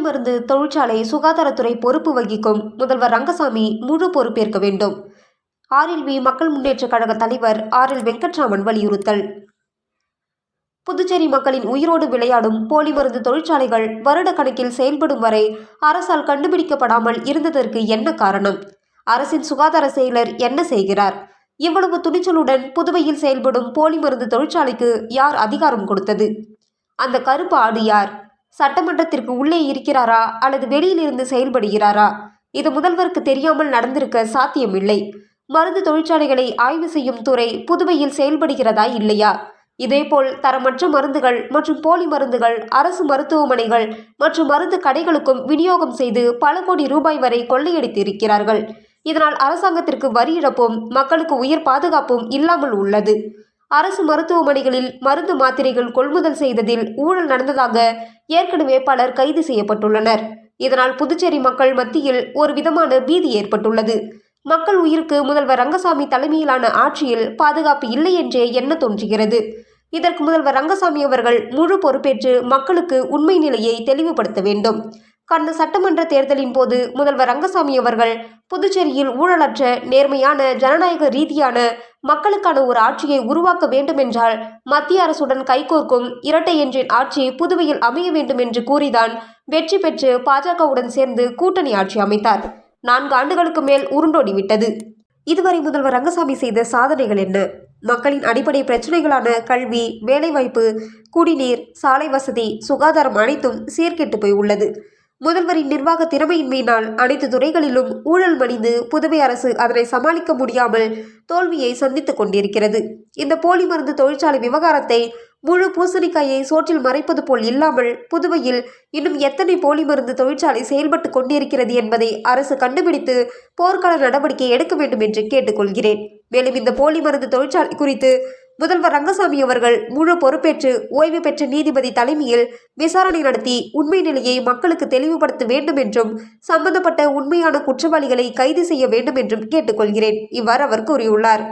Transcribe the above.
மருந்து தொழிற்சாலை சுகாதாரத்துறை பொறுப்பு வகிக்கும் முதல்வர் ரங்கசாமி முழு பொறுப்பேற்க வேண்டும். ஆர்எல்வி மக்கள் முன்னேற்ற கழக தலைவர் ஆர் எல் வெங்கட்ராமன் வலியுறுத்தல். புதுச்சேரி மக்களின் உயிரோடு விளையாடும் போலி மருந்து தொழிற்சாலைகள் வருட கணக்கில் செயல்படும் வரை அரசால் கண்டுபிடிக்கப்படாமல் இருந்ததற்கு என்ன காரணம்? அரசின் சுகாதார செயலர் என்ன செய்கிறார்? இவ்வளவு துணிச்சலுடன் புதுவையில் செயல்படும் போலி மருந்து தொழிற்சாலைக்கு யார் அதிகாரம் கொடுத்தது? அந்த கருப்பு ஆடு யார்? சட்டமன்றத்திற்கு உள்ளே இருக்கிறாரா அல்லது வெளியிலிருந்து செயல்படுகிறாரா? இது முதல்வருக்கு தெரியாமல் நடந்திருக்க சாத்தியமில்லை. மருந்து தொழிற்சாலைகளை ஆய்வு செய்யும் துறை புதுவையில் செயல்படுகிறதா இல்லையா? இதேபோல் தரமற்ற மருந்துகள் மற்றும் போலி மருந்துகள் அரசு மருத்துவமனைகள் மற்றும் மருந்து கடைகளுக்கும் விநியோகம் செய்து பல கோடி ரூபாய் வரை கொள்ளையடித்திருக்கிறார்கள். இதனால் அரசாங்கத்திற்கு வரி இழப்பும் மக்களுக்கு உயிர் பாதுகாப்பும் இல்லாமல் உள்ளது. அரசு மருத்துவமனைகளில் மருந்து மாத்திரைகள் கொள்முதல் செய்ததில் ஊழல் நடந்ததாக ஏற்கனவே பலர் கைது செய்யப்பட்டுள்ளனர். இதனால் புதுச்சேரி மக்கள் மத்தியில் ஒரு விதமான பீதி ஏற்பட்டுள்ளது. மக்கள் உயிருக்கு முதல்வர் ரங்கசாமி தலைமையிலான ஆட்சியில் பாதுகாப்பு இல்லை என்றே எண்ண தோன்றுகிறது. இதற்கு முதல்வர் ரங்கசாமி அவர்கள் முழு பொறுப்பேற்று மக்களுக்கு உண்மை நிலையை தெளிவுபடுத்த வேண்டும். கடந்த சட்டமன்ற தேர்தலின் போது முதல்வர் ரங்கசாமி அவர்கள் புதுச்சேரியில் ஊழலற்ற நேர்மையான ஜனநாயக ரீதியான மக்களுக்கான ஒரு ஆட்சியை உருவாக்க வேண்டுமென்றால் மத்திய அரசுடன் கைகோர்க்கும் இரட்டை என்ஜின் ஆட்சி புதுவையில் அமைய வேண்டும் என்று கூறிதான் வெற்றி பெற்று பாஜகவுடன் சேர்ந்து கூட்டணி ஆட்சி அமைத்தார். நான்கு ஆண்டுகளுக்கு மேல் உருண்டோடிவிட்டது. இதுவரை முதல்வர் ரங்கசாமி செய்த சாதனைகள் என்ன? மக்களின் அடிப்படை பிரச்சனைகளான கல்வி வேலைவாய்ப்பு குடிநீர் சாலை வசதி சுகாதாரம் அனைத்தும் சீர்கெட்டு போய் உள்ளது முதல்வரின் நிர்வாக திறமையின்மையினால் அனைத்து துறைகளிலும் ஊழல் மணிந்து புதுவை அரசு அதனை சமாளிக்க முடியாமல் தோல்வியை சந்தித்துக் கொண்டிருக்கிறது. இந்த போலி மருந்து தொழிற்சாலை விவகாரத்தை முழு பூசணிக்காயை சோற்றில் மறைப்பது போல் இல்லாமல் புதுவையில் இன்னும் எத்தனை போலி மருந்து தொழிற்சாலை செயல்பட்டு கொண்டிருக்கிறது என்பதை அரசு கண்டுபிடித்து போர்க்கால நடவடிக்கை எடுக்க வேண்டும் என்று கேட்டுக்கொள்கிறேன் மேலும் இந்த போலி மருந்து தொழிற்சாலை குறித்து முதல்வர் ரங்கசாமி அவர்கள் முழு பொறுப்பேற்று ஓய்வு பெற்ற நீதிபதி தலைமையில் விசாரணை நடத்தி உண்மை நிலையை மக்களுக்கு தெளிவுபடுத்த வேண்டும் என்றும் சம்பந்தப்பட்ட உண்மையான குற்றவாளிகளை கைது செய்ய வேண்டும் என்றும் கேட்டுக்கொள்கிறேன். இவ்வாறு அவர் கூறியுள்ளார்.